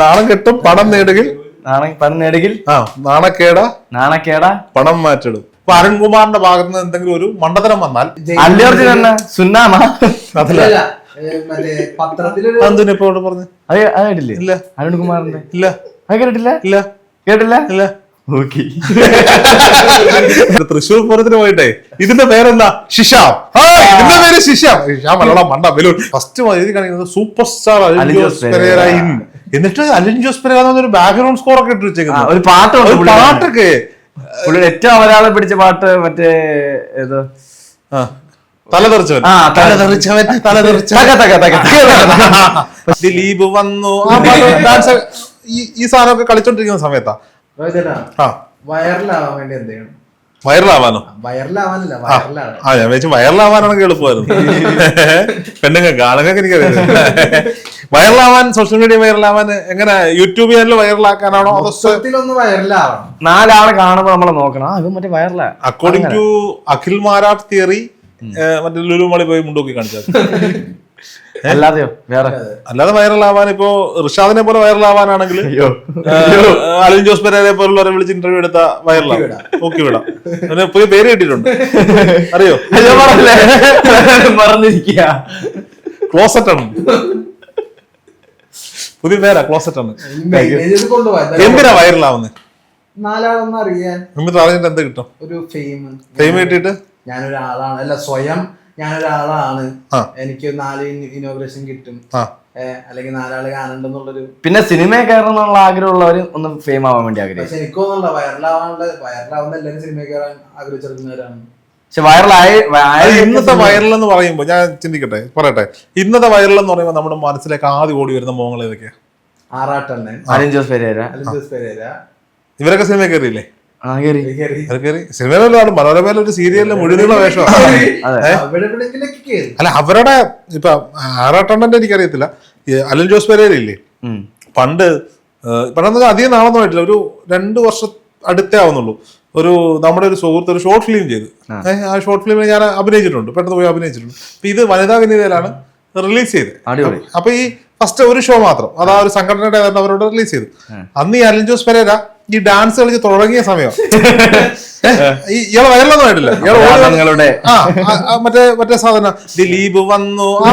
നാണം കെട്ടും പണം നേടുകിൽ? നാണ പണം നേടുകിൽ? ആ നാണക്കേട? നാണക്കേട? പണം മാറ്റിടും. ഇപ്പൊ അരുൺകുമാറിന്റെ ഭാഗത്ത് നിന്ന് എന്തെങ്കിലും ഒരു മണ്ടതരം വന്നാൽ? അല്ലു അർജുൻ തന്നെ സുന്നാമ അതല്ല. മറ്റേ പത്രത്തിലൊരു എന്തിനാ ഇപ്പൊ ഇവിടെ പറഞ്ഞു. അത് അത് കേട്ടില്ലേ? ഇല്ല. അരുൺകുമാറിന്റെ. ഇല്ല. അത് കേട്ടിട്ടില്ല? ഇല്ല. കേട്ടില്ല? ഇല്ല. ഓക്കെ. തൃശ്ശൂർ പൂരത്തിന് പോയിട്ടെ. ഇതിന്റെ പേരെന്താ? ശിശാം ആ, ഇതിന്റെ പേര് ശിശാം ശിശാം അല്ലടാ മണ്ട ബലൂൺ ഫസ്റ്റ് എഴുതി കാണിക്കുന്നത് super star Alin Jose Jose Perera. In. എന്നിട്ട് അലിൻ ജോസ് പ്രകാരം ഒരു ബാക്ക്ഗ്രൗണ്ട് സ്കോർ ഒക്കെ ഇട്ട് വെച്ചേക്കുന്നത് ഒരു പാട്ടുണ്ട് പുള്ളിയുടെ. പാട്ടൊക്കെ. പുള്ളിയുടെ ഏറ്റവും അവരാളെ പിടിച്ച പാട്ട് മറ്റേ ഏത്? ആ, തലതെറിച്ചവൻ. ആ, തലതെറിച്ചവൻ. ദിലീപ് വന്നു. ആ ഡാൻസ് ഈ ഈ സാധനമൊക്കെ കളിച്ചോണ്ടിരിക്കുന്ന സമയത്താ? വൈറലാവാൻ വേണ്ടി എന്ത് ചെയ്യണം? വൈറലാവാനോ വൈറലാവാനല്ല ആ ഞാൻ വെച്ച് വൈറലാവാനാണെങ്കിൽ എളുപ്പമായിരുന്നു. പെണ്ണുങ്ങൾക്ക് ആണുങ്ങൾക്ക് എനിക്കറിയാം വൈറലാവാൻ സോഷ്യൽ മീഡിയ വൈറലാവാൻ എങ്ങനെ യൂട്യൂബ് ചാനൽ വൈറലാക്കാനാണോ അതോ മൊത്തത്തിലൊന്ന് വൈറലാവണം. നാലാളെ കാണുമ്പോ നമ്മളെ നോക്കണം. അത് മറ്റേ വൈറലാ. According to Akhil Marar theory മറ്റേ ലുലുമളി പോയി മുണ്ടോക്കി കാണിച്ചത്. അല്ലാതെയോ? വേറെ? അല്ലാതെ വൈറലാവാൻ ഇപ്പോ ഋഷാദിനെ പോലെ വൈറലാവാനാണെങ്കിൽ അയ്യോ. അലിൻ ജോസ് പെരേരെ പോലുള്ളവരെ വിളിച്ച് ഇന്റർവ്യൂ എടുത്ത വൈറലാവും. ഓക്കെ വിടാം. പിന്നെ പുതിയ പേര് കിട്ടിയിട്ടുണ്ട്. അറിയോ? പറഞ്ഞിരിക്കുക ക്ലോസറ്റ് ആണ്. പുതിയ പേരാ ക്ലോസറ്റ് ആണ്. എന്തിനാ വൈറലാവുന്നത് നാലാളൊന്നും അറിയാൻ. എന്നിട്ട് അറിഞ്ഞിട്ട് എന്ത് കിട്ടും? ഒരു ഫെയിം ഫെയിം കിട്ടിയിട്ട്? ഞാനൊരാളാണ്. അല്ല സ്വയം ഞാനൊരാളാണ്. എനിക്ക് നാല് ഇനോഗ്രേഷൻ കിട്ടും. അല്ലെങ്കിൽ നാലാൾ കാണണ്ടെന്നുള്ളൊരു പിന്നെ സിനിമ കയറണമെന്നുള്ള ആഗ്രഹമുള്ളവർ ആഗ്രഹമുള്ളവര് ഒന്ന് ഫെയിം ആവാൻ വേണ്ടി ആഗ്രഹിച്ചു പക്ഷെ എനിക്കൊന്നുമില്ല. വൈറലാവാനുള്ള വൈറലാവുന്ന എല്ലാവരും സിനിമ കയറാൻ ആഗ്രഹിച്ചെടുക്കുന്നവരാണ്. പക്ഷെ വൈറലായി ഇന്നത്തെ വൈറൽ എന്ന് പറയുമ്പോൾ ഞാൻ ചിന്തിക്കട്ടെ പറയട്ടെ. ഇന്നത്തെ വൈറൽ എന്ന് പറയുമ്പോൾ നമ്മുടെ മനസ്സിലേക്ക് ആദ്യം ഓടി വരുന്ന മോങ്ങൾ ഏതൊക്കെയാ? ആറാട്ടെണ്ണൻ. അലിൻ ജോസ് പെരേര. അലിൻ ജോസ് പെരേര. ഇവരൊക്കെ സിനിമ കയറിയില്ലേ? ആ കേറി കേറി. അവർ കയറി. സിനിമയിലാണ് മനോരമയിലെ ഒരു സീരിയലിലെ മുഴുവനുള്ള വേഷമാണ് അല്ല അവരുടെ ഇപ്പൊ ആറാട്ടണ്ണന്റെ എനിക്കറിയത്തില്ല. അലൻ ജോസ് പെരേര ഇല്ലേ? പണ്ട് പണ്ടെന്ന് അധികം നാളൊന്നും ആയിട്ടില്ല. ഒരു രണ്ട് വർഷം അടുത്തേ ആവുന്നുള്ളൂ. ഒരു നമ്മുടെ ഒരു സുഹൃത്ത് ഒരു ഷോർട്ട് ഫിലിം ചെയ്ത്. ആ. ഷോർട്ട് ഫിലിമിൽ ഞാൻ അഭിനയിച്ചിട്ടുണ്ട്. പെട്ടെന്ന് പോയി അഭിനയിച്ചിട്ടുണ്ട്. അപ്പൊ ഇത് വനിതാ വിനീതയിലാണ് റിലീസ് ചെയ്തത്. അപ്പൊ ഈ ഫസ്റ്റ് ഒരു ഷോ മാത്രം. അത് ആ ഒരു സംഘടനയുടെ അവരോട് റിലീസ് ചെയ്തു അന്ന് ഈ അലൻ ജോസ് പെരേര ഈ ഡാൻസ് കളിച്ച് തുടങ്ങിയ സമയം. ഇയാളെ വയറിലൊന്നും ആയിട്ടില്ല. ഇയാളെ മറ്റേ മറ്റേ സാധനം ദിലീപ് വന്നു. ആ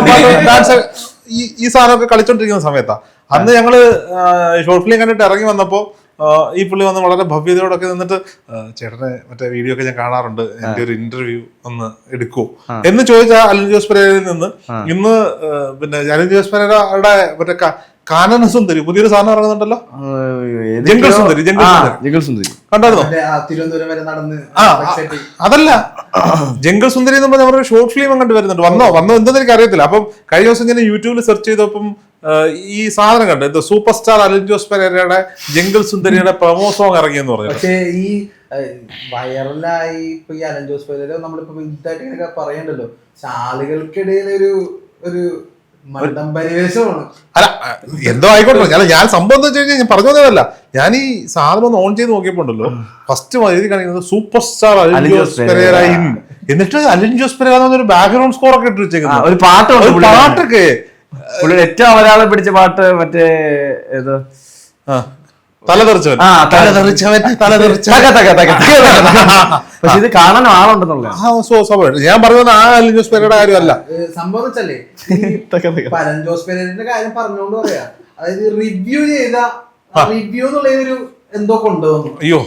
ഡാൻസ് ഈ ഈ സാധനമൊക്കെ കളിച്ചോണ്ടിരിക്കുന്ന സമയത്താ. അന്ന് ഞങ്ങൾ ഷോർട്ട് ഫിലിം കണ്ടിട്ട് ഇറങ്ങി വന്നപ്പോ ഈ പുള്ളി വന്ന് വളരെ ഭവ്യതയോടൊക്കെ നിന്നിട്ട് ചേട്ടനെ മറ്റേ വീഡിയോ ഒക്കെ ഞാൻ കാണാറുണ്ട്. എന്റെ ഒരു ഇന്റർവ്യൂ ഒന്ന് എടുക്കുവോ എന്ന് ചോദിച്ച അലിൻ ജോസ് പെരേരയിൽ നിന്ന് ഇന്ന് പിന്നെ അലിൻ ജോസ് പെരേരയുടെ മറ്റേ കാനനസുന്ദരി കാനന സുന്ദരി പുതിയൊരു സാധനം ഇറങ്ങുന്നുണ്ടല്ലോ? Jungle Sundari, jungle Sundari. Jungle Sundari. കണ്ടായിരുന്നോ? തിരുവനന്തപുരം വരെ നടന്ന് അതല്ല ജംഗിൾ സുന്ദരി എന്ന് പറഞ്ഞ ഷോർട്ട് ഫിലിം അങ്ങോട്ട് വരുന്നുണ്ട്. വന്നോ വന്നോ എന്തെന്ന് എനിക്ക് അറിയത്തില്ല അപ്പം കഴിഞ്ഞ ദിവസം ഞാൻ യൂട്യൂബിൽ സെർച്ച് ചെയ്തപ്പം ഈ സാധനം കണ്ടു? ഇത് സൂപ്പർ സ്റ്റാർ അനിൽ ജോസ് പെരേരയുടെ ജംഗിൾ സുന്ദരിയുടെ പ്രമോ സോങ് ഇറങ്ങിയെന്ന് പറഞ്ഞു പക്ഷേ ഈ വൈറലായി ഇപ്പൊ ഈ അലൻ ജോസ് പെരേര നമ്മളിപ്പോ ഇതായിട്ട് ഇങ്ങനെ പറയണ്ടല്ലോ. ആളുകൾക്കിടയിൽ ഒരു ഒരു അല്ല എന്തോ ആയിക്കോട്ടെ. ഞാൻ ഞാൻ സംഭവം എന്താ വെച്ച് കഴിഞ്ഞാൽ ഞാൻ പറഞ്ഞു തന്നതല്ല ഞാൻ ഈ സാധനം ഒന്ന് ഓൺ ചെയ്ത് നോക്കിയപ്പോ ഉണ്ടല്ലോ ഫസ്റ്റ് എഴുതി കാണിക്കുന്നത് super star Alin Jose Perera. In എന്നിട്ട് അലിൻ ജോസ് പെരേര എന്നൊരു ബാക്ക്ഗ്രൗണ്ട് സ്കോർ ഒക്കെ ഇട്ട് വെച്ചേക്കുന്നത് ഒരു പാട്ടുണ്ട് ഒരു പാട്ടൊക്കെ. പുള്ളിയുടെ ഏറ്റവും അവരാളെ പിടിച്ച പാട്ട് മറ്റേ ഏത്? തലതെറിച്ചവൻ തലതെറിച്ചവൻ. പക്ഷെ ഇത് കാണാൻ ആളുണ്ടെന്നുള്ള ഞാൻ പറഞ്ഞത് ആ അലിൻ ജോസ് പെരയുടെ കാര്യമല്ല. സംഭവിച്ചല്ലേ അലൻ ജോസ് പെരേരിന്റെ കാര്യം പറഞ്ഞുകൊണ്ട് പറയാ. അതായത് റിവ്യൂ ചെയ്ത റിവ്യൂ എന്നുള്ള ഒരു എന്തോ കൊണ്ടുവന്നു. അയ്യോ.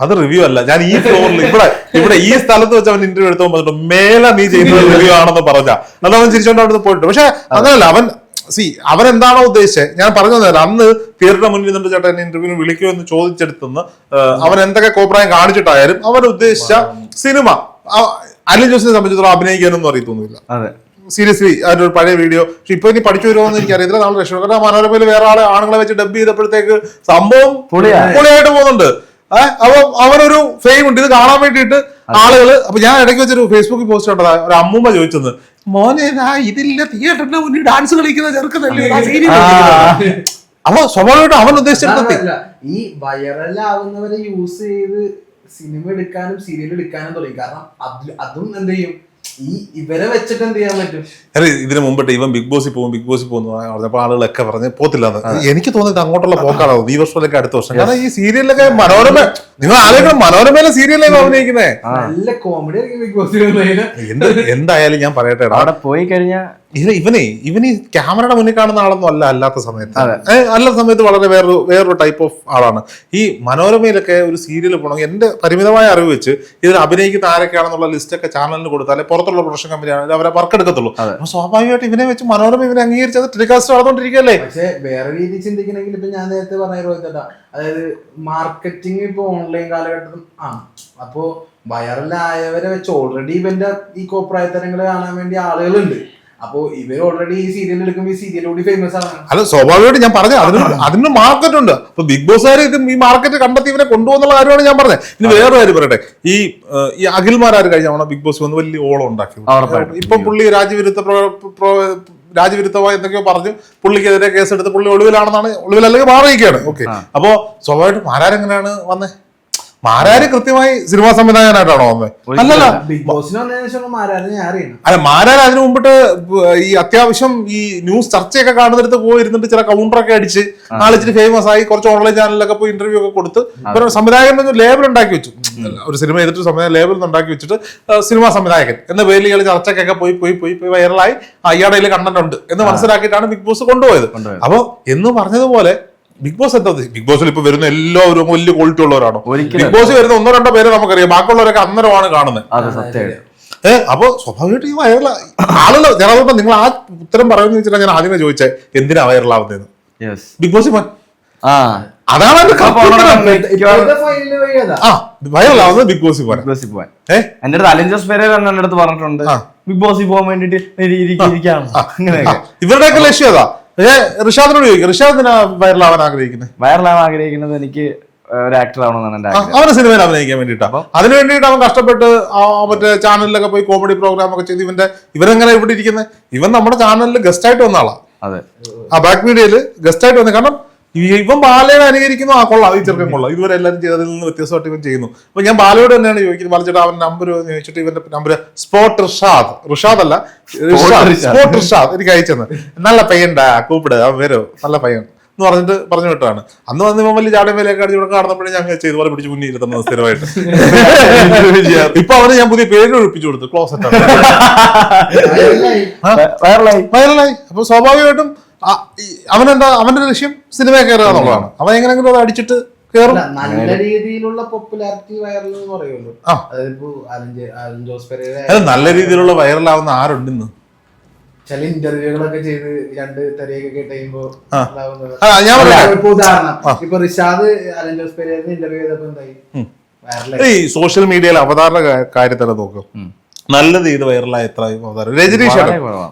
അത് റിവ്യൂ അല്ല. ഞാൻ ഈ ഫ്ലോറിൽ ഇവിടെ ഇവിടെ ഈ സ്ഥലത്ത് വെച്ച് അവൻ ഇന്റർവ്യൂ എടുത്തു പോകുമ്പോൾ മേലെ നീ ചെയ്യുന്നത് റിവ്യൂ ആണെന്ന് പറഞ്ഞ. അത് അവൻ ചിരിച്ചോണ്ട് അവിടുന്ന് പോയിട്ട് പക്ഷെ അങ്ങനല്ല അവൻ സി അവൻ എന്താണോ ഉദ്ദേശിച്ചത് ഞാൻ പറഞ്ഞു തരാം അന്ന് തിയേറ്ററിന്റെ മുന്നിൽ നിന്നിട്ട് ചേട്ടൻ എന്നെ ഇന്റർവ്യൂവിന് വിളിക്കൂ എന്ന് ചോദിച്ചെടുത്തുനിന്ന് അവൻ എന്തൊക്കെ കോപ്രായം കാണിച്ചിട്ടായാലും അവൻ ഉദ്ദേശിച്ച സിനിമ. അലിൻ ജോസിനെ സംബന്ധിച്ചിടത്തോളം അഭിനയിക്കാനൊന്നും അറിയത്തൊന്നുമില്ല. അതെ. സീരിയസ്ലി അതിന്റെ ഒരു പഴയ വീഡിയോ പക്ഷെ ഇപ്പൊ ഇനി പഠിച്ചു വരുമോ എന്ന് എനിക്കറിയത്തില്ല. നാളെ രക്ഷപ്പെട്ട. മനോരമയിൽ വേറെ ആളെ ആണുങ്ങളെ വെച്ച് ഡബ് ചെയ്തപ്പോഴത്തേക്ക് സംഭവം പൊളിയായിട്ട് പോകുന്നുണ്ട്. അപ്പൊ അവനൊരു ഫെയിം ഉണ്ട്. ഇത് കാണാൻ വേണ്ടിയിട്ട് ആളുകൾ അപ്പൊ ഞാൻ ഇടയ്ക്ക് വെച്ചൊരു ഫേസ്ബുക്കിൽ പോസ്റ്റ് കണ്ടതാ. ഒരു അമ്മൂമ്മ ചോദിച്ചത് മോനെ ഇതില്ല തിയേറ്ററിന്റെ മുന്നിൽ ഡാൻസ് കളിക്കുന്ന ചെറുക്കനല്ലേ? കളിക്കുന്നത്?" അപ്പൊ സ്വാഭാവികമായിട്ടും അവൻ ഉദ്ദേശിച്ചിട്ട് അല്ല, ഈ വൈറലാവുന്നവരെ യൂസ് ചെയ്ത് സിനിമ എടുക്കാനും സീരിയൽ എടുക്കാനും തുടങ്ങി. കാരണം അതും എന്ത് ചെയ്യും? ഈ ഇവരെ വെച്ചിട്ട് എന്ത് ചെയ്യാൻ പറ്റും? അല്ല ഇതിനു മുമ്പിട്ട് ഇവൻ ബിഗ് ബോസിൽ പോകും ബിഗ് ബോസിൽ പോകുന്നു പറഞ്ഞപ്പോൾ ആളുകളൊക്കെ പറഞ്ഞ് പോത്തില്ല എനിക്ക് തോന്നിയത് അങ്ങോട്ടുള്ള പോക്കാണോ? ഈ വർഷത്തിലൊക്കെ അടുത്ത വർഷം? കാരണം ഈ സീരിയലിലൊക്കെ മനോരമ നിങ്ങൾ ആലോചിക്കണം മനോരമയിലെ സീരിയലിലാണ് അഭിനയിക്കുന്നേ? നല്ല കോമഡി ബിഗ് ബോസിൽ എന്ത് എന്തായാലും ഞാൻ പറയട്ടെ. അവിടെ പോയി കഴിഞ്ഞാൽ ഇത് ഇവനെ ഇവന് ക്യാമറയുടെ മുന്നിൽ കാണുന്ന ആളൊന്നും അല്ല അല്ലാത്ത സമയത്ത്. അല്ല അല്ലാത്ത സമയത്ത് വളരെ വേറൊരു വേറൊരു ടൈപ്പ് ഓഫ് ആളാണ്. ഈ മനോരമയിലൊക്കെ ഒരു സീരിയൽ പോകണമെങ്കിൽ എന്റെ പരിമിതമായ അറിവ് വെച്ച് ഇതിൽ അഭിനയിക്കുന്ന ആരൊക്കെയാണെന്നുള്ള ലിസ്റ്റൊക്കെ ചാനലിന് കൊടുത്താലേ പുറത്തുള്ള പ്രൊഡക്ഷൻ കമ്പനിയാണ് അവരെ വർക്ക് എടുക്കത്തുള്ളൂ. അപ്പൊ സ്വാഭാവികമായിട്ട് ഇവനെ വെച്ച് മനോരമ ഇവനെ അംഗീകരിച്ചത് ടെലികാസ്റ്റ് നടന്നുകൊണ്ടിരിക്കുകയല്ലേ പക്ഷേ വേറെ രീതി ചിന്തിക്കണമെങ്കിൽ ഇപ്പൊ ഞാൻ നേരത്തെ പറഞ്ഞ അതായത് മാർക്കറ്റിംഗ് ഇപ്പൊ ഓൺലൈൻ കാലഘട്ടത്തിൽ ആണ് അപ്പോ വൈറലായവരെ വെച്ച് ഓൾറെഡി ഇവന്റെ ഈ കോപ്രായത്തരങ്ങൾ കാണാൻ വേണ്ടി ആളുകളുണ്ട്. അപ്പോ ഇവർ ഓൾറെഡി ഈ സീരിയൽ എടുക്കുമ്പോൾ ഈ സീരിയൽ കൂടി ഫേമസ് ആണ്. അല്ല സ്വാഭാവികമായിട്ട് ഞാൻ പറഞ്ഞു അതിന് അതിന് മാർക്കറ്റ് ഉണ്ട്. അപ്പൊ ബിഗ് ബോസുകാർ ഇത് ഈ മാർക്കറ്റ് കണ്ടെത്തി ഇവരെ കൊണ്ടുപോകുന്നുള്ള കാര്യമാണ് ഞാൻ പറഞ്ഞത്. ഇനി വേറെ കാര്യം പറയട്ടെ. ഈ ഈ അഖിൽമാരാർ കഴിഞ്ഞ തവണ ബിഗ് ബോസ് വന്ന് വലിയ ഓളം ഉണ്ടാക്കി? ഇപ്പൊ പുള്ളി രാജ്യവിരുദ്ധ രാജ്യവിരുദ്ധമായി എന്തൊക്കെയോ പറഞ്ഞു പുള്ളിക്കെതിരെ കേസെടുത്ത് പുള്ളി ഒളിവിലാണെന്നാണ് ഒളിവിലല്ലെങ്കിൽ മാറിയിരിക്കുകയാണ്. ഓക്കെ അപ്പോ സ്വാഭാവികമായിട്ടും ആരാരെങ്ങനെയാണ് വന്നേ? മാരാര് കൃത്യമായി സിനിമാ സംവിധായകനായിട്ടാണോ വന്നത് അല്ലല്ല. അല്ല. മാരാര് അതിനു മുമ്പിട്ട് ഈ അത്യാവശ്യം ഈ ന്യൂസ് ചർച്ചയൊക്കെ കാണുന്നിടത്ത് പോയി ഇരുന്നിട്ട് ചില കൗണ്ടറൊക്കെ അടിച്ച് ആളിച്ചിട്ട് ഫേമസ് ആയി കുറച്ച് ഓൺലൈൻ ചാനലിലൊക്കെ പോയി ഇന്റർവ്യൂ ഒക്കെ കൊടുത്ത് സംവിധായകൻ ഒരു ലേബൽ ഉണ്ടാക്കി വെച്ചു. ഒരു സിനിമ ചെയ്തിട്ട് സംവിധായകൻ ലേബൽ ഉണ്ടാക്കി വെച്ചിട്ട് സിനിമാ സംവിധായകൻ. എന്ന പേരിൽ ഇയാൾ ചർച്ചയ്ക്കൊക്കെ പോയി പോയി പോയി പോയി വൈറലായി അയാളുടെ കണ്ടന്റ് ഉണ്ട് എന്ന് മനസ്സിലാക്കിയിട്ടാണ് ബിഗ് ബോസ് കൊണ്ടുപോയത്. കൊണ്ടുപോയത്. അപ്പൊ എന്ന് പറഞ്ഞതുപോലെ ബിഗ് ബോസ് എന്താ ബിഗ് ബോസിൽ ഇപ്പൊ വരുന്ന എല്ലാവരും വലിയ ക്വാളിറ്റി ഉള്ളവരാണോ? ബിഗ് ബോസ് വരുന്ന ഒന്നോ രണ്ടോ പേരെ നമുക്കറിയാം. ബാക്കിയുള്ളവരൊക്കെ അന്നേരമാണ് കാണുന്നത്. ഏഹ് അപ്പൊ സ്വാഭാവികമായിട്ട് ഈ വൈറല ആളുകൾ ജനറൽ നിങ്ങൾ ആ ഉത്തരം പറയുന്ന വെച്ചിട്ട് ഞാൻ ആദ്യമേ ചോദിച്ചേ എന്തിനാ വൈറലാവുന്നതെന്ന് യെസ് ബിഗ് ബോസ് ആ. അതാണ് വൈറലാവുന്നത് ബിഗ് ബോസ് ബിഗ് ബോസ് പോവാൻ എന്റെ അടുത്ത് അലൻ ജോസ് പെരേര എന്റെ അടുത്ത് പറഞ്ഞിട്ടുണ്ട്. ബിഗ് ബോസിൽ പോകാൻ വേണ്ടിട്ട് ഇവരുടെയൊക്കെ ലക്ഷ്യം അതാ ഋഷാദിനോട് ചോദിക്കും. എന്തിനാ വൈറലാവാൻ ആഗ്രഹിക്കുന്നത് വൈറലാവാൻ ആഗ്രഹിക്കുന്നത് എനിക്ക് ഒരു ആക്ടർ ആവണമെന്നാണ് എന്റെ ആഗ്രഹം. അവന് സിനിമയിൽ അഭിനയിക്കാൻ വേണ്ടിട്ടാ അതിന് വേണ്ടിയിട്ട് അവൻ കഷ്ടപ്പെട്ട് മറ്റേ ചാനലിലൊക്കെ പോയി കോമഡി പ്രോഗ്രാം ഒക്കെ ചെയ്ത് ഇവന്റെ ഇവരെങ്ങനെ ഇവിടെ ഇരിക്കുന്നത് ഇവൻ നമ്മുടെ ചാനലിൽ ഗസ്റ്റ് ആയിട്ട് വന്ന ആളാ. അതെ. ആ ബാക്ക് മീഡിയയിൽ ഗസ്റ്റ് ആയിട്ട് വന്നു. കാരണം ഇവൻ ബാലയുടെ അനുകരിക്കുന്നു. ആ കൊള്ളാം. ഈ ചെറുക്കൻ കൊള്ളാം. ഇതുവരെ എല്ലാവരും ചെയ്തതിൽ നിന്ന് വ്യത്യസ്തമായിട്ട് ഇവൻ ചെയ്യുന്നു. അപ്പൊ ഞാൻ ബാലയോട് തന്നെയാണ് ചോദിക്കുന്നത്. ബാലച്ചേട്ടാ അവൻ നമ്പർ ചോദിച്ചിട്ട് ഇവന്റെ നമ്പർ സ്പോട്ട് റിഷാദ്. റിഷാദ് അല്ല. സ്പോട്ട് റിഷാദ്. എനിക്ക് അയച്ചെന്ന് നല്ല പയ്യൻടാ കൂപ്പിട്. അവൻ വരോ. നല്ല പയ്യൻ. എന്ന് പറഞ്ഞിട്ട് പറഞ്ഞു വിട്ടാണ് അന്ന് വന്ന് ഇവൻ വലിയ ചാടം വിലയൊക്കെ അടിച്ചു കൊടുക്കാൻ കാണുന്നപ്പോഴേ ഞങ്ങൾ ചെയ്തു പോലെ പിടിച്ച് മുന്നിൽ ഇരുത്തുന്നത് സ്ഥിരമായിട്ട്. ഇപ്പൊ അവന് ഞാൻ പുതിയ പേര് ഒഴിപ്പിച്ചു കൊടുത്തു. ക്ലോസറ്റ് വൈറലായി. വൈറലായി. അപ്പൊ സ്വാഭാവികമായിട്ടും അവനെന്താ അവന്റെ ലക്ഷ്യം സിനിമ കയറുക എന്നുള്ളതാണ് അവൻ എങ്ങനെയെങ്കിലും അത് അടിച്ചിട്ട് കയറും. നല്ല രീതിയിലുള്ള പോപ്പുലാരിറ്റി വൈറൽ എന്ന്. അതായത് നല്ല രീതിയിലുള്ള വൈറലാവുന്ന ആരുണ്ട് ഇന്ന്? ചില ഇന്റർവ്യൂകളൊക്കെ ചെയ്ത് രണ്ട് തെരയൊക്കെ കേട്ടുമ്പോ ഉദാഹരണം. ഇപ്പൊ റിഷാദ് അലൻ ജോസ് പെരേര ഇന്റർവ്യൂ ചെയ്തപ്പോ എന്തായി? ഈ സോഷ്യൽ മീഡിയയിൽ അവതാരണ കാര്യത്തിൽ നോക്കും. നല്ലത് ചെയ്ത് വൈറലായ എത്ര അവതാരം രജനീഷ്.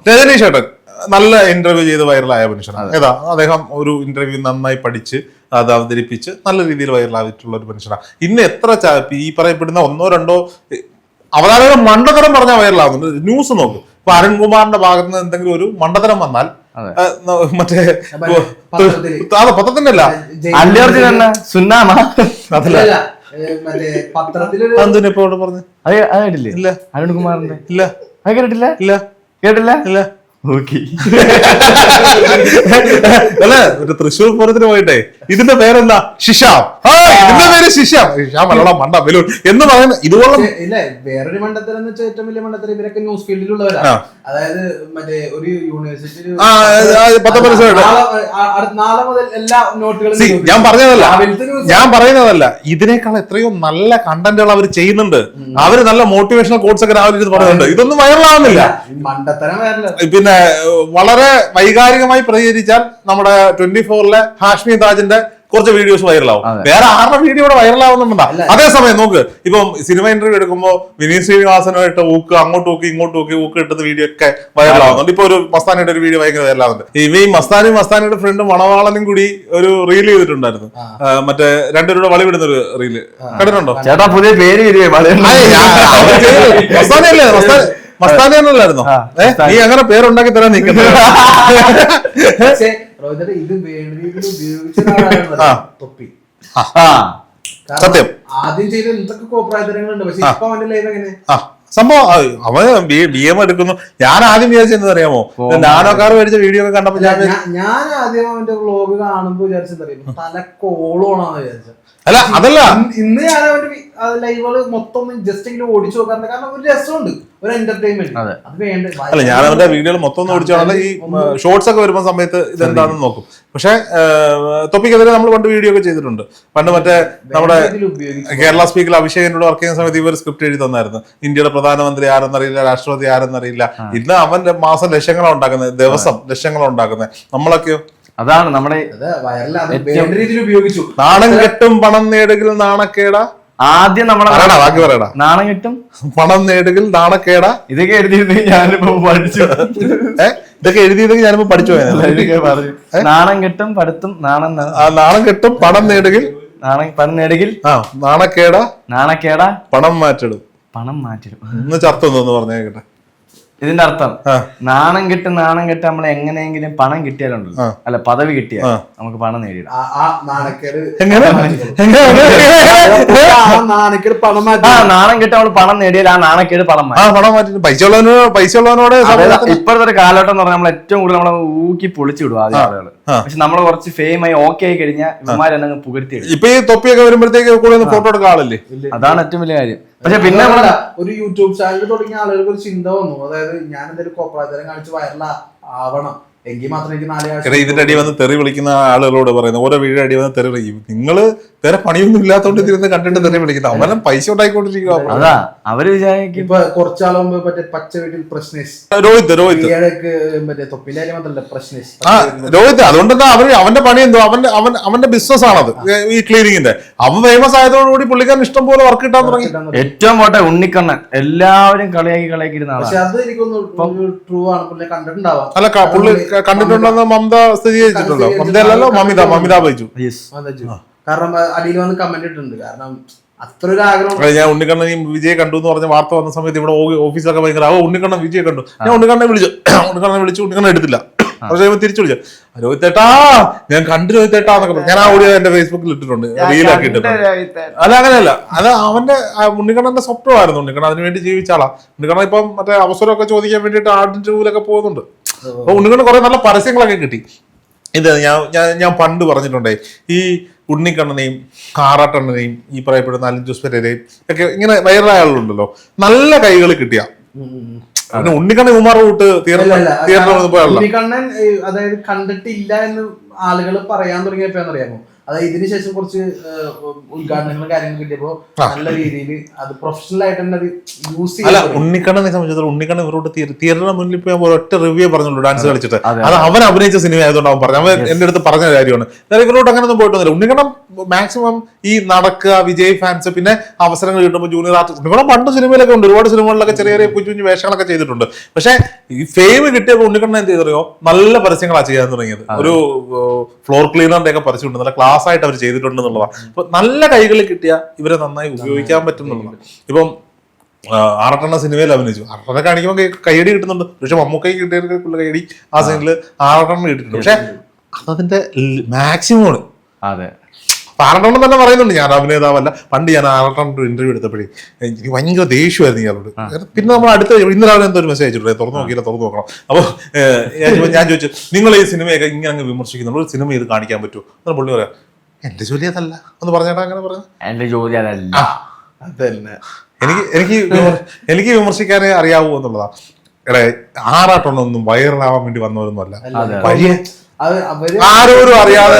രജനീഷ് ഏട്ടൻ. നല്ല ഇന്റർവ്യൂ ചെയ്ത് വൈറലായ മനുഷ്യനാണ്. ഏതാ? അദ്ദേഹം ഒരു ഇന്റർവ്യൂ നന്നായി പഠിച്ച് അത് അവതരിപ്പിച്ച് നല്ല രീതിയിൽ വൈറലായിട്ടുള്ള ഒരു മനുഷ്യനാണ് ഇന്ന് എത്ര ചാ- ഈ പറയപ്പെടുന്ന ഒന്നോ രണ്ടോ അവതാരകർ മണ്ടതരം പറഞ്ഞാൽ വൈറലാവുന്നുണ്ട് ന്യൂസ് നോക്കും. ഇപ്പൊ അരുൺകുമാറിന്റെ ഭാഗത്ത് നിന്ന് എന്തെങ്കിലും ഒരു മണ്ടതരം വന്നാൽ മറ്റേ അതെ പത്രത്തിന്റെ അല്ല തന്നെ. സുന്നാമ. അതല്ല. പറഞ്ഞു. അരുൺകുമാറിന്റെ. ഇല്ല. അത് കേട്ടിട്ടില്ല? ഇല്ല. കേട്ടില്ല ഇല്ല. അല്ല ഒരു തൃശ്ശൂർ പൂരത്തിന് പോയിട്ടെ. ഇതിന്റെ പേരെന്താ? ശിശാം. ആ ഇതിന്റെ പേര് ശിശാം. ശിശാം അല്ലടാ മണ്ട ബലൂൺ. എന്ന് പറയുന്ന ഇതുപോലെ ഇല്ല വേറൊരു മണ്ടത്തരം എന്ന് വെച്ചാൽ ഏറ്റവും വലിയ മണ്ടത്തരം ഇവരൊക്കെ ന്യൂസ് ഫീൽഡിലുള്ളവരാണ് അതായത് മറ്റേ ഒരു യൂണിവേഴ്സിറ്റി നാളെ മുതൽ എല്ലാ നോട്ടുകളും ഞാൻ പറഞ്ഞതല്ല. ഞാൻ പറയുന്നതല്ല. ഇതിനേക്കാൾ എത്രയോ നല്ല കണ്ടന്റുകൾ അവർ ചെയ്യുന്നുണ്ട്. അവർ നല്ല മോട്ടിവേഷണൽ കോഴ്സ് ഒക്കെ രാവിലെ പറയുന്നുണ്ട്. ഇതൊന്നും വൈറലാവുന്നില്ല മണ്ടത്തരം വേറല്ല പിന്നെ വളരെ വൈകാരികമായി പ്രതികരിച്ചാൽ നമ്മുടെ ട്വന്റി ഫോറിലെ ഹാഷ്മി താജിന്റെ കുറച്ച് വീഡിയോസ് വൈറലാവും. വേറെ ആരുടെ വീഡിയോ ഇവിടെ വൈറലാവുന്നുണ്ടാ. അതേസമയം നോക്ക് ഇപ്പം സിനിമ ഇന്റർവ്യൂ എടുക്കുമ്പോൾ വിനീത് ശ്രീനിവാസനുമായിട്ട് ഊക്ക് അങ്ങോട്ട് നോക്കി ഇങ്ങോട്ട് ഊക്കി ഊക്ക് ഇട്ടത് വീഡിയോ ഒക്കെ വൈറലാവുന്നുണ്ട് ഇപ്പൊ ഒരു മസ്താനിയുടെ ഒരു വീഡിയോ ഭയങ്കര വൈറലാവുന്നുണ്ട് ഇവ ഈ മസ്താനും മസ്താനിയുടെ ഫ്രണ്ടും മണവാളനും കൂടി ഒരു റീൽ ചെയ്തിട്ടുണ്ടായിരുന്നു. മറ്റേ രണ്ടുപേരുടെ വളി വിടുന്ന ഒരു റീൽ കണ്ടിട്ടുണ്ടോ ചേട്ടാ പുതിയ പേര് അവർ മസ്താനി മസ്താനി. തന്നെയല്ലായിരുന്നോ നീ അങ്ങനെ പേരുണ്ടാക്കി തരാൻ നിൽക്കുന്നത് ഇത് ഉപയോഗിച്ച. തൊപ്പി. സത്യം. ആദ്യം ചെയ്ത എന്തൊക്കെ പക്ഷെ ഇപ്പൊ അവന്റെ ലൈഫ് എങ്ങനെ? സംഭവം അവ അവൻ ബി എം എടുക്കുന്നു. ഞാൻ ആദ്യം വിചാരിച്ചെന്ന് അറിയാമോ? നാനോ കാർ മേടിച്ച വീഡിയോ ഒക്കെ കണ്ടപ്പോ ഞാൻ ഞാൻ ആദ്യം അവന്റെ വ്ലോഗ് കാണുമ്പോ വിചാരിച്ചെന്തറിയാം തല കോളോണാന്ന് വിചാരിച്ചത്. അല്ല അതല്ല. ഇന്ന് ഇന്ന് ഞാൻ അവന്റെ ലൈവുകൾ മൊത്തം ജസ്റ്റ് എങ്കിലും ഓടിച്ചു നോക്കാറുണ്ട്. കാരണം ഒരു രസമുണ്ട്. ഒരു എന്റർടൈൻമെന്റ് അതെ. അത് വേണ്ട? അല്ല ഞാൻ അവരുടെ വീഡിയോയിൽ മൊത്തം ഓടിച്ചാണല്ലോ ഈ ഷോർട്സ് ഒക്കെ വരുന്ന സമയത്ത് ഇതെന്താണെന്ന് നോക്കും. പക്ഷെ തൊപ്പിക്കെതിരെ നമ്മൾ പണ്ട് വീഡിയോ ഒക്കെ ചെയ്തിട്ടുണ്ട്. പണ്ട് മറ്റേ നമ്മുടെ കേരള സ്പീക്കർ അഭിഷേകനോട് വർക്ക് ചെയ്യുന്ന സമയത്ത് ഇവർ സ്ക്രിപ്റ്റ് എഴുതി തന്നായിരുന്നു. ഇന്ത്യയുടെ പ്രധാനമന്ത്രി ആരെന്നറിയില്ല രാഷ്ട്രപതി ആരെന്നറിയില്ല. ഇന്ന് അവൻ മാസം ലക്ഷങ്ങളാണ് ഉണ്ടാക്കുന്നത് ദിവസം ലക്ഷങ്ങളാണ് ഉണ്ടാക്കുന്നത് നമ്മളൊക്കെയോ? അതാണ് നമ്മുടെ അത് വയറിലാതെ വേണ്ട രീതിയിൽ ഉപയോഗിച്ചു. നാണം കെട്ടും പണം നേടുകിൽ നാണക്കേടാ? ആദ്യം നമ്മളെ പറയടാ ബാക്കി പറയടാ. നാണം കിട്ടും. പണം നേടുകിൽ നാണക്കേട. ഇതൊക്കെ എഴുതിയിരുന്നെങ്കിൽ ഞാനിപ്പോ പഠിച്ചു. ഇതൊക്കെ എഴുതിയിരുന്നെങ്കിൽ ഞാനിപ്പോ പഠിച്ചു നാണം കിട്ടും പഠിത്തും നാണം ആ നാണം കിട്ടും പണം നേടുകിൽ നാണം പണം നേടുകിൽ ആ നാണക്കേടാ. നാണക്കേടാ. പണം മാറ്റിടും. പണം മാറ്റിടും. ഒന്ന് പറഞ്ഞേ കേട്ടെ ഇതിന്റെ അർത്ഥം. നാണം കെട്ട് നാണം കെട്ട് നമ്മൾ എങ്ങനെയെങ്കിലും പണം കിട്ടിയാലുണ്ടല്ലോ. അല്ല പദവി കിട്ടിയാൽ. നമുക്ക് പണം നേടിയിടാം നാണം കെട്ട് നമ്മൾ പണം നേടിയാൽ ആ നാണക്കേട് പണം മാറ്റി പൈസ ഉള്ളവനോ പൈസ ഉള്ളവനോട് ഇപ്പോഴത്തെ ഒരു കാലഘട്ടം എന്ന് പറഞ്ഞാൽ നമ്മൾ ഏറ്റവും കൂടുതൽ നമ്മളെ ഊക്കി പൊളിച്ചു വിടും ആദ്യം ആളുകൾ. പക്ഷെ നമ്മൾ കുറച്ച് ഫെയിം ആയി ഓക്കെ ആയി കഴിഞ്ഞാൽ പുകഴ്ത്തി ഇപ്പൊ ഈ തൊപ്പിയൊക്കെ വരുമ്പോഴത്തേക്ക് കൂടെ ഒന്ന് ഫോട്ടോ എടുക്കാൻ ആളില്ലേ? അതാണ് ഏറ്റവും വലിയ കാര്യം. പക്ഷെ പിന്നെ ഒരു യൂട്യൂബ് ചാനൽ തുടങ്ങിയ ആളുകൾക്ക് ഒരു ചിന്ത വന്നു. അതായത് ഞാൻ എന്തെങ്കിലും കോപ്രാചാരം കാണിച്ച് വൈറൽ ആവണം. എങ്കിൽ മാത്രമേ ഇതിന്റെ അടി വന്ന് തെറി വിളിക്കുന്ന ആളുകളോട് പറയുന്നത് ഓരോ വീടിന്റെ അടി വന്ന് തെറി വിളിക്കും. നിങ്ങൾ വേറെ പണിയൊന്നും ഇല്ലാത്തോണ്ട് ഇതിരുന്ന് കണ്ടിട്ട് തെറി വിളിക്കുന്നത് അവനും പൈസ ഉണ്ടായിക്കൊണ്ടിരിക്കും അതാ അവർ വിചാരിക്കും ഇപ്പൊ കുറച്ചാൾ മുമ്പ് മറ്റേ പച്ച വീട്ടിൽ പ്രശ്നേഷ്. രോഹിത് രോഹിത്. മറ്റേ തൊപ്പിന്റെ കാര്യം മാത്രല്ല പ്രശ്നേഷ്. ആ രോഹിത് അതുകൊണ്ടെന്താ അവർ അവന്റെ പണി എന്തോ അവന്റെ അവൻ അവന്റെ ബിസിനസ് ആണത്. ഈ ക്ലീനിങ്ങിന്റെ അവൻ ഫേമസ് ആയതോടുകൂടി പുള്ളിക്കാരൻ ഇഷ്ടം പോലെ വർക്ക് കിട്ടാൻ തുടങ്ങി. ഏറ്റവും പോട്ടെ ഉണ്ണിക്കണ്ണൻ. എല്ലാവരും കളിയാക്കി കളിയാക്കി ഇരുന്ന പക്ഷെ അത് എനിക്കൊന്ന് ട്രൂ ആണ്. പുള്ളി കണ്ടിട്ടുണ്ടാവാം. അല്ല പുള്ളി കണ്ടിട്ടുണ്ടെന്ന് മമത സ്ഥിരീകരിച്ചിട്ടുണ്ടോ? മമത അല്ലല്ലോ മമിത മമിത ബൈജു. കാരണം അടിയിൽ വന്ന് കമന്റ് ഇട്ടിട്ടുണ്ട്. കാരണം അത്ര ഒരു ആഗ്രഹം ഞാൻ ഉണ്ണിക്കണ്ണൻ ഈ വിജയ് കണ്ടു എന്ന് പറഞ്ഞ വാർത്ത വന്ന സമയത്ത് ഇവിടെ ഓഫീസിലൊക്കെ ഭയങ്കര ഓ ഉണ്ണിക്കണ്ണൻ വിജയ് കണ്ടു. ഞാൻ ഉണ്ണിക്കണ്ണനെ വിളിച്ചു. ഉണ്ണിക്കണ്ണനെ വിളിച്ചു ഉണ്ണിക്കണ്ണൻ എടുത്തില്ല. പക്ഷേ തിരിച്ചു വിളിച്ചു. രോഹിത്തേട്ടാ ഞാൻ കണ്ടു രോഹിത്തേട്ടാ എന്നൊക്കെ പറഞ്ഞു. ഞാൻ ആ ഓഡിയോ എന്റെ ഫേസ്ബുക്കിൽ ഇട്ടിട്ടുണ്ട്. റീലാക്കി ഇട്ടിട്ടുണ്ട്. അല്ല അങ്ങനെയല്ല. അത് അവന്റെ ആ ഉണ്ണിക്കണ്ണന്റെ സ്വപ്നമായിരുന്നു. ഉണ്ണിക്കണ്ണൻ അതിനു വേണ്ടി ജീവിച്ച ആളാ. ഉണ്ണിക്കണ്ണൻ ഇപ്പം മറ്റേ അവസരമൊക്കെ ചോദിക്കാൻ വേണ്ടിയിട്ട് ആടിന്റെ ടൂലൊക്കെ പോകുന്നുണ്ട്. അപ്പൊ ഉണ്ണിക്കണ്ണൻ കുറെ നല്ല പരസ്യങ്ങളൊക്കെ കിട്ടി. ഇത് ഞാൻ ഞാൻ ഞാൻ പണ്ട് പറഞ്ഞിട്ടുണ്ടേ ഈ ഉണ്ണിക്കണ്ണനെയും കാറാട്ടണ്ണനെയും ഈ പറയപ്പെടുന്ന അലിൻ ജോസ് പെരേരയും ഒക്കെ ഇങ്ങനെ വൈറലായ ആളുണ്ടല്ലോ നല്ല കൈകൾ കിട്ടിയ. പിന്നെ ഉണ്ണിക്കണ്ണൻ ഉമാർ കൂട്ട് തീർന്നു പോയല്ല ഉണ്ണിക്കണ്ണൻ അതായത് കണ്ടിട്ടില്ല എന്ന് ആളുകൾ പറയാൻ തുടങ്ങിയപ്പോ അറിയാമോ അതായത് ഇതിനുശേഷം കുറച്ച് ഉദ്ഘാടനങ്ങളും കാര്യങ്ങളും കിട്ടിയപ്പോ നല്ല രീതിയിൽ അത് പ്രൊഫഷണൽ ആയിട്ട് തന്നെ അത് യൂസ് അല്ല ചെയ്യാൻ ഉണ്ണിക്കണ്ണനെ സംബന്ധിച്ചിടത്തോളം ഉണ്ണിക്കണ്ണൻ ഇവരോട് തിയേറ്ററിന് മുന്നിൽ പോയി ഞാൻ ഒറ്റ റിവ്യൂ പറഞ്ഞുള്ളൂ ഡാൻസ് കളിച്ചിട്ട്. അത് അവൻ അഭിനയിച്ച സിനിമ ആയതുകൊണ്ട് അവൻ പറഞ്ഞു. അവൻ എന്റെ അടുത്ത് പറഞ്ഞ കാര്യമാണ്. ഇവരോട് അങ്ങനെ ഒന്നും പോയിട്ടൊന്നുമില്ല. ഉണ്ണിക്കണ്ണം മാക്സിമം ഈ നടക്കുക വിജയ് ഫാൻസ് പിന്നെ അവസരങ്ങൾ കിട്ടുമ്പോൾ ജൂനിയർ ആർട്ടിസ്റ്റ് ഉണ്ണിക്കണ്ണം പണ്ട് സിനിമയിലൊക്കെ ഉണ്ട്. ഒരുപാട് സിനിമകളിലൊക്കെ ചെറിയ ചെറിയ കുഞ്ഞു കുഞ്ഞു വേഷങ്ങളൊക്കെ ചെയ്തിട്ടുണ്ട്. പക്ഷേ ഈ ഫെയിം കിട്ടിയപ്പോൾ ഉണ്ണിക്കണ്ണൻ എന്ത് ചെയ്തറിയോ? നല്ല പരസ്യങ്ങളാണ് ചെയ്യാൻ തുടങ്ങിയത്. ഒരു ഫ്ലോർ ക്ലീനറിന്റെ ഒക്കെ പരസ്യമുണ്ട് നല്ല ക്ലാസ് ആയിട്ട് അവർ ചെയ്തിട്ടുണ്ട് എന്നുള്ളതാണ് അപ്പൊ നല്ല കൈകൾ കിട്ടിയ ഇവരെ നന്നായി ഉപയോഗിക്കാൻ പറ്റും എന്നുള്ളതാണ് ഇപ്പം ആറട്ടെണ്ണ സിനിമയിൽ അഭിനയിച്ചു. ആറട്ടെണ്ണ കാണിക്കുമ്പോൾ കൈയടി കിട്ടുന്നുണ്ട്. പക്ഷെ മമ്മൂക്കൈ കിട്ടിയവർക്കുള്ള കൈയടി ആ സീനിൽ ആറട്ടെണ്ണം കിട്ടിയിട്ടുണ്ട്. പക്ഷെ അതതിന്റെ മാക്സിമം ആണ്. അതെ. അപ്പൊ ആറട്ടെണ്ണം തന്നെ പറയുന്നുണ്ട്. ഞാൻ അഭിനേതാവല്ല. പണ്ട് ഞാൻ ആറട്ടെണ്ണം ഇന്റർവ്യൂ എടുത്തപ്പോഴേ എനിക്ക് ഭയങ്കര ദേഷ്യമായിരുന്നു ഇയാളോട്. പിന്നെ നമ്മൾ അടുത്ത ഇന്ന് രാവിലെ എന്തോ ഒരു മെസ്സേജ് അയച്ചിട്ടുണ്ട് തുറന്നു നോക്കിയില്ല തുറന്നു നോക്കണം. അപ്പോൾ ഞാൻ ചോദിച്ചു നിങ്ങൾ ഈ സിനിമയൊക്കെ ഇങ്ങനെ അങ്ങ് വിമർശിക്കുന്നുള്ളൂ ഒരു സിനിമ ഇത് കാണിക്കാൻ പറ്റുമോ? എന്നാൽ പുള്ളി പറയാം എന്റെ ജോലി അതല്ല. ഒന്ന് പറഞ്ഞേട്ടാ അങ്ങനെ പറഞ്ഞു. എന്റെ ജോലി അതല്ല. അതന്നെ. എനിക്ക് എനിക്ക് എനിക്ക് വിമർശിക്കാനേ അറിയാവൂ എന്നുള്ളതാ. എടേ ആറാട്ടൊന്നും വൈറലാവാൻ വേണ്ടി വന്നവരൊന്നും അല്ല. ആരോരും അറിയാതെ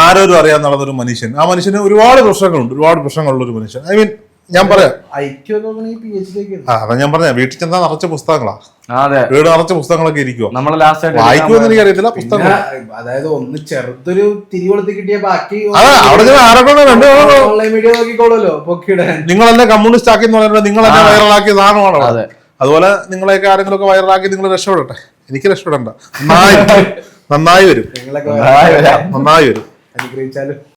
ആരോരും അറിയാൻ നടന്നൊരു മനുഷ്യൻ. ആ മനുഷ്യന് ഒരുപാട് പ്രശ്നങ്ങളുണ്ട്. ഒരുപാട് പ്രശ്നങ്ങളുള്ള ഒരു മനുഷ്യൻ. ഐ മീൻ ഞാൻ പറയാം. അതാ ഞാൻ പറഞ്ഞ വീട്ടിൽ ചെന്നാ നിറച്ച പുസ്തകങ്ങളാ. അതെ. വീട് നിറച്ച പുസ്തകങ്ങളൊക്കെ ഇരിക്കുവോ. നമ്മളെ ലാസ്റ്റ് വായിക്കുമെന്ന് എനിക്ക് അറിയത്തില്ല പുസ്തകം. പുസ്തകങ്ങൾ അതായത് ഒന്ന് ചെറുതൊരു തിരികൊളുത്തി കിട്ടിയ ബാക്കി അതാ അവിടെ ഓൺലൈൻ മീഡിയ നോക്കിക്കോളൂല്ലോ പൊക്കിയുടെ നിങ്ങൾ എന്നെ കമ്മ്യൂണിസ്റ്റ് ആക്കി എന്ന് പറയുന്നത്? നിങ്ങൾ എന്നെ വൈറലാക്കിയ സാധനമാണോ അതെ. അതുപോലെ നിങ്ങളെയൊക്കെ ആരെങ്കിലും ഒക്കെ വൈറലാക്കി നിങ്ങൾ രക്ഷപ്പെടട്ടെ. എനിക്ക് രക്ഷപ്പെടണ്ട. നന്നായി വരും. നന്നായി വരാം. നന്നായി വരും. അനുഗ്രഹിച്ചാലും.